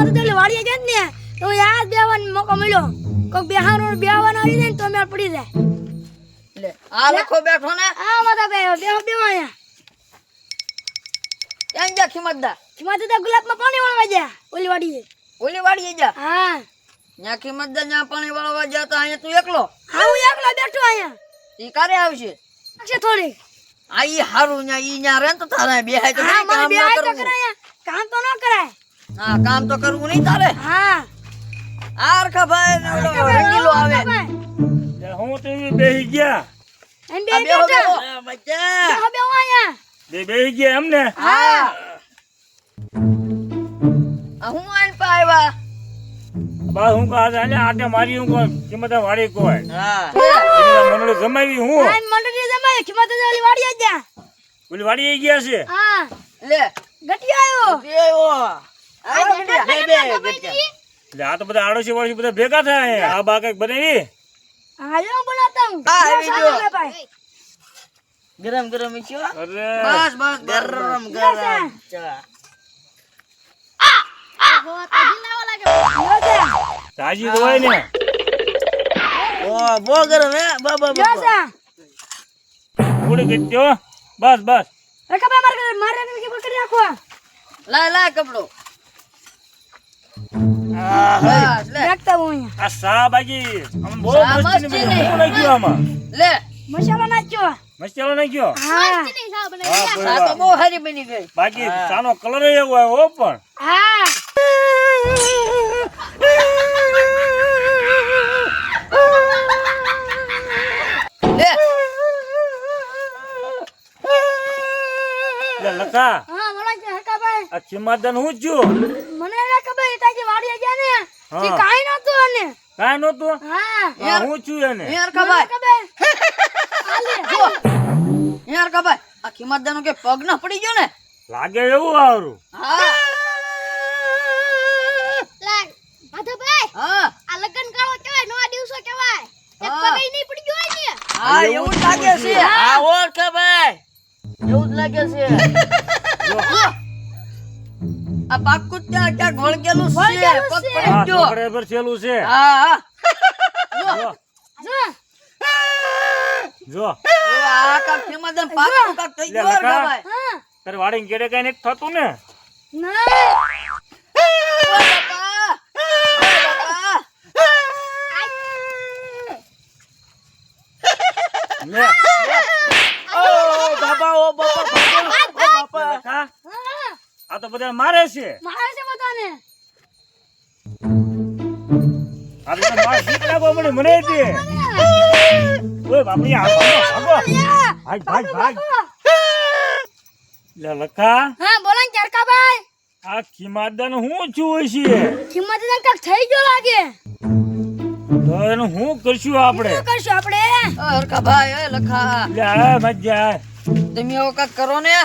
બેહવાનો મોકો મળ્યો કિંમત તો વાડીએ જાય ને. તો યાદ બેહવાનો મોકો મળ્યો. કોક બેહાનો બેહવાનો આવી જાય ને તો મેળ પડી જાય. લે આ લખો બેઠો ને. આ માતા બે બેહો બેહો અહીંયા. એમ જા ખિમતદા? કિંમત તો ગુલાબમાં પાણી વાળવા જા ઓલી વાડીએ ઓલી વાડીએ જા હા. ન્યા ખિમતદા ન્યા પાણી વાળવા જા તો અહીંયા તું એકલો? હા હું એકલો બેઠો અહીંયા. ઈ કારે આવશે? છે થોડી આઈ હારું ન્યા ઈ ન્યા રેન તો તારે બેહાય તો કામ ના કરાય કામ તો ન કરાય. હા કામ તો કરવું નહીં તારે? હા. આ રખા ભાઈ ને ઓલો રંગીલો આવે. હું તો બેહી ગયા. એમ બે બેઠા? બેહો. આ બચ્ચા બેહો બેહો અહીંયા. બે બેહી ગયા એમને હા. આ હું આઈને પા બા હું કહા આને આટે મારી હું કોઈ કિંમત વાળી કોઈ હા. જમાવી હું. આ મંડળી જમાય કિંમત તો વાડી ગયા. ઓલી વાડી ગયા છે? હા. લે. આવ્યો આવ્યો. બે બે એટલે આ તો બધા આડોશી વાળોશી બધા ભેગા થાય. આ બા કંઈક બનાવી હાલો બનાવતા હું હા, આવી. સારું ગયો. લે ભાઈ. ગરમ ગરમ છે હો. અરે. બસ બસ ગરમ ગરમ. તાજી તો હોય ને. ઓ બહુ ગરમ હે. થોડી કઈ દ્યો. બસ બસ. રકાબા મારે મારે કે પકડી રાખો? લાય લાય કપડો. બસ લે રાખતા હું આ સા બાજી આમ બહુ સા મસ્તી ની નાખ્યું આમાં. લે. મસાલો નાખ્યો. મસાલો નાખ્યો હા. આ તો. બહુ સારી બની ગઈ. બાકી. સાનો કલર એવો આવ્યો હો પણ. હા. લે. એટલે લખા હા મને કે રકાભાઈ આ ખીમાદાન હું છું મને ના ખબર તાજી વાડીએ ગયા ને હા. તે કાઈ નતું અને કાંઈ નતું હા. હું છું એને? યાર કબાય. રકાભાઈ યાર આ કે પગ ના પડી ગયો ને? લાગે એવું આવરું હા. માધવભાઈ હા. આ લગન ગાળો કેવાય નવા દિવસો કેવાય એક હા. પગે નહીં પડી ગયો ને. હા એવું જ લાગે છે. હા ઓળ કબાય એવું જ લાગે છે. આ પાકું ત્યાં ક્યાંક વળગેલું છે પગ પડી ગયો. છેલું છે. હા. હા જો. જો. જો આ કાક ખિમતદાન પાકું કાક થઈ ગયો. કબાય તારે વાડીને કેડે કઈ નથી થતું ને? ના. ઓ બાપા ઓ બાપા લે ઓ બાપા. આ તો બધા મારે છે. મારે છે બધાને. આ તો મારે જીત લાગો મને મને દે. ઓય બાપડી આ ભાગો ભાગ ભાગ ભાગ લે લખા. હા બોલો ને ચરકાભાઈ. આ ખીમાદાન હું છું છે કિંમત તો કાક થઈ ગયો લાગે. તો એનું હું કરશું આપણે? શું કરશું આપણે? ઓ હરખાભાઈ એ લખા. લે મજા. તમે એવું કાક કરો ને.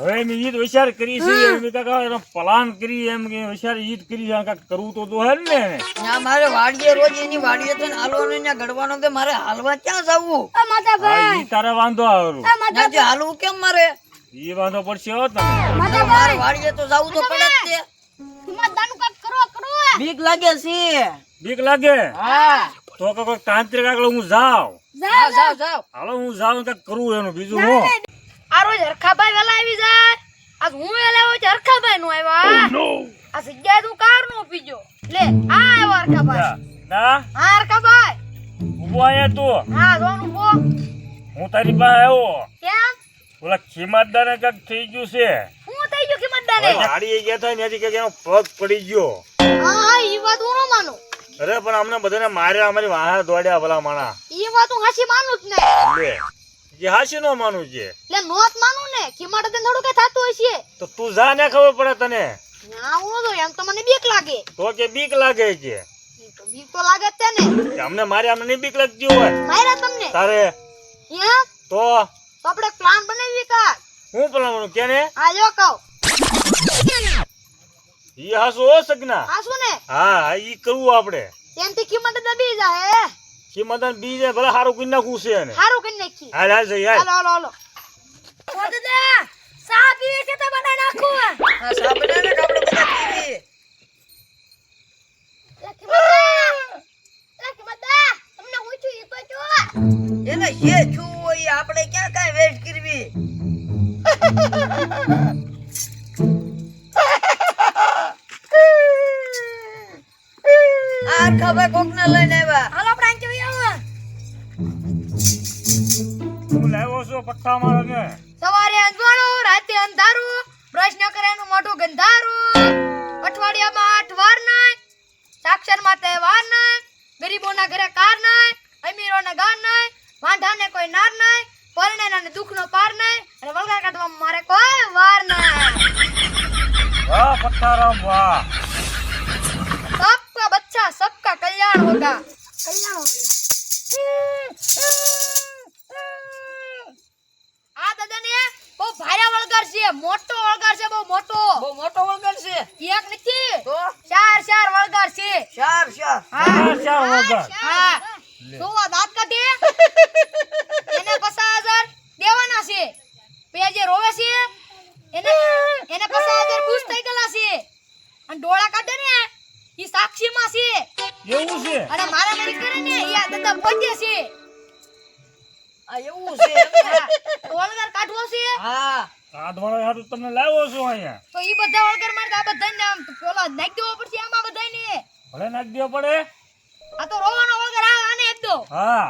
હવે મેં ઈદ વિચાર કરી છે મેં કાકા એનો પ્લાન કરી એમ કે વિચાર ઈદ કરી છે કાંઈક કરવું તો તો હે ને ના મારે વાડીએ રોજ એની વાડીએ થઈને હાલવાનો ને ગડવાનો તે મારે હાલવા ક્યાં જવું? આ માતા હા, ભાઈ. ઈ તારે વાંધો આવરો. આ માતા હાલવું કેમ મારે? ઈ વાંધો પડશે હો તમે મારે વાડીએ તો જવું તો પડે જ તે. હિંમતદાનું કાક કરો કરો. બીક લાગે છે. બીક લાગે? હા. તો કે કોઈ તાંત્રિક આગળ હું જાવ જાવ જાવ હાલો હું જાઉં કાક કરું એનું બીજું હું. આ રોજ હરખાભાઈ વેલા આવી જાય. આજ હું વેલા હોય હરખાભાઈ નું આવ્યા. આ જગ્યાએ તું કાર નો પીજો લે આ આવ્યો હરખાભાઈ. ના હા હરખાભાઈ. ઊભો આયા તું. હા જોન ઊભો હું તારી પાસે આવ્યો. કેમ? ઓલા ખીમાદાને કંઈક થઈ ગયું છે. હું થઈ ગયો ને ગાડી ગયા થાય ત્યાંથી કંઈક એનો પગ પડી ગયો. હા એ ઈ વાત હું ન માનું. અરે પણ અમને બધાને માર્યા અમારી વાહા દોડ્યા ભલા માણા. ઈ વાત હું હાસી માનું જ નહીં. જે હાસી નો માનું છે. એટલે નોત માનું ને કિંમતદાન થોડું કઈ થતું હશે. તો તું જા ને ખબર પડે તને? ના હું તો એમ તો મને બીક લાગે. તો કે બીક લાગે છે. તો બીક તો લાગે જ છે ને. કે અમને મારે અમને નહીં બીક લાગતી હોય. માર્યા તમને? તારે? એમ તો? તો આપણે પ્લાન બનાવી કા હું પેલા કેને? આ જો કહો. ઈ હાસુ સગના. શું ને હા ઈ કરવું આપણે. તેનથી કિંમત દબી જાય કે મદન બીજે ભલે હારું કરી નાખું છે એને. હારું કરી નાખી. હાલ હાલ જઈ હાલ. હાલો હાલો ઓ દાદા સા પીવે આપણે ક્યાં કાંઈ વેટ કરવી? આ ખબર કોક લઈને આવ્યા. હું લાવ્યો છું પટ્ટા મારો ને. સવારે અંજવાળો રાતે અંધારું પ્રશ્ન કરે એનું મોઢું ગંધારું. અઠવાડિયામાં આઠ વાર નહીં સાક્ષરમાં તહેવાર નહીં ગરીબોના ઘરે કાર નહીં અમીરોના ઘર નહીં વાંઢાને કોઈ નાર નહીં પરણે ને દુઃખનો પાર નહીં અને વળગા કાઢવામાં મારે કોઈ વાર નહીં વાહ પટ્ટારામ વાહ. સબકા બચ્ચા સબકા કલ્યાણ હોગા કલ્યાણ હોગા મોટો વળગાર છે બહુ મોટો. બહુ મોટો વળગાર છે? એક નથી. તો? ચાર ચાર વળગાર છે. ચાર ચાર. ચાર ચાર વળગાર. હા. તો આ દાંત કાઢી? એને પચાસ હજાર દેવાના છે. પે જે રોવે છે એને એને પચાસ હજાર ખુશ થઈ ગયેલા છે. અને ડોળા કાઢે ને ઈ સાક્ષીમાં છે. એવું છે? અને મારા મરી કરે ને ઈ આ દાદા પોતે છે. આ એવું છે? વળગાર કાઢવો છે. હા. કાઢવાળા હાટુ તમને લાવ્યો છું અહીંયા. તો ઈ બધા વળગાર મારે આ બધાને આમ પેલો નાખ દેવો પડશે આમાં બધાને. ભલે નાખ દેવો પડે. આ તો રોવાનો વગર આ આને એક દો. હા.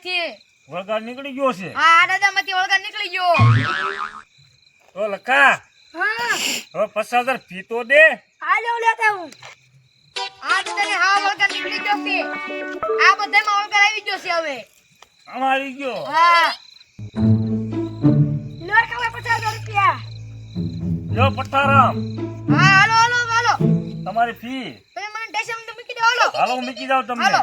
દાદામાંથી વળગાર નીકળી ગયો છે. હા આ દાદામાંથી વળગાર નીકળી ગયો. તો લખા. હા. હવે પચાસ હજાર ફી તો દે. હાલો લેતા હું. આ તને હા વળગાર નીકળી ગયો છે. આ બધામાં વળગાર આવી ગયો છે હવે. અમારી ગયો. હા. લો ખાવા પચાસ હજાર રૂપિયા. લો પઠારામ. હા હાલો હાલો હાલો. તમારી ફી. તમે મને ટેશન મૂકી દો હાલો. હાલો મૂકી દો તમને. હાલો.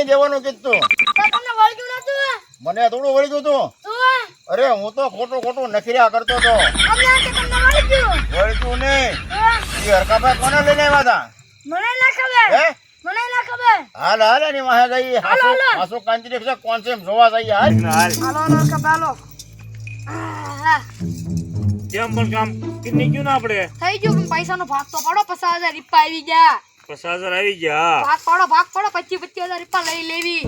તને દેવાનું કીધું. તો તમને વળગ્યું નતું મને થોડું વળી ગયું તું અરે હું તો ખોટું ખોટું નખર્યા કરતો હતો. વળતું નહીં. એ હરકાભાઈ કોને લઈને આવ્યા મને ના ખબર. હતા હે? મને ના ખબર. હાલ હાલ એની વાહે જઈ હાસુ હાલો. હાસુ કાંચરી છે કોણ છે જોવા જઈએ હાલ. હાલ હાલો. હાલો કેમ પણ કામ? કિડની ગયું ને આપણે? થઈ ગયું પણ પૈસાનો ભાગ તો પડો પચાસ હજાર રૂપિયા આવી ગયા. પચાસ હજાર આવી ગયા. ભાગ પડો ભાગ પડો પચીસ પચીસ હજાર રૂપિયા લઈ લેવી.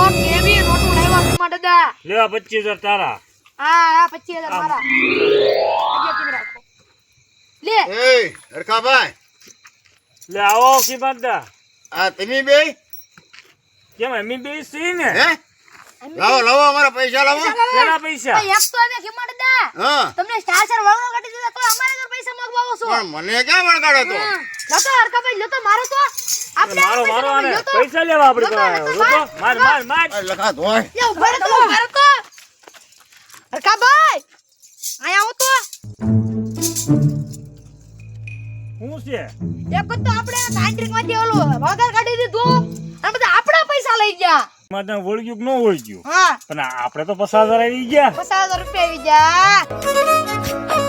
ઓ કેવી નોટું લાવ્યા તું દાદા? લેવા પચીસ હજાર તારા. હા હા પચીસ હજાર મારા. લે. એ હરકાભાઈ લે આવો કિંમતદા આ તમે બે? કેમ અમે બે સી ને? હે? લાવો લાવો અમારા પૈસા લાવો. કેના પૈસા? એક તો અમે કિંમત દે. તમને સ્ટાર વળગો કાઢી દીધા તો અમારા ઘર પૈસા માંગવા છો. પણ મને ક્યાં વળગાડો તો? લતો હરકા ભાઈ લતો મારો તો. આપણે મારો મારો અને પૈસા લેવા આપણે તો લતો, માર, માર માર લખા ધોય એ ઊભા તો ઊભા તો. હરકા ભાઈ આયા આવો તો. શું છે? એક તો આપણે કાંટ્રિકમાંથી ઓલું વગર કાઢી દીધું. અને બધા મારે વળગ્યું કે ન વળગ્યું? હા. પણ આપણે તો પચાસ હજાર આવી ગયા. પચાસ હજાર રૂપિયા આવી ગયા.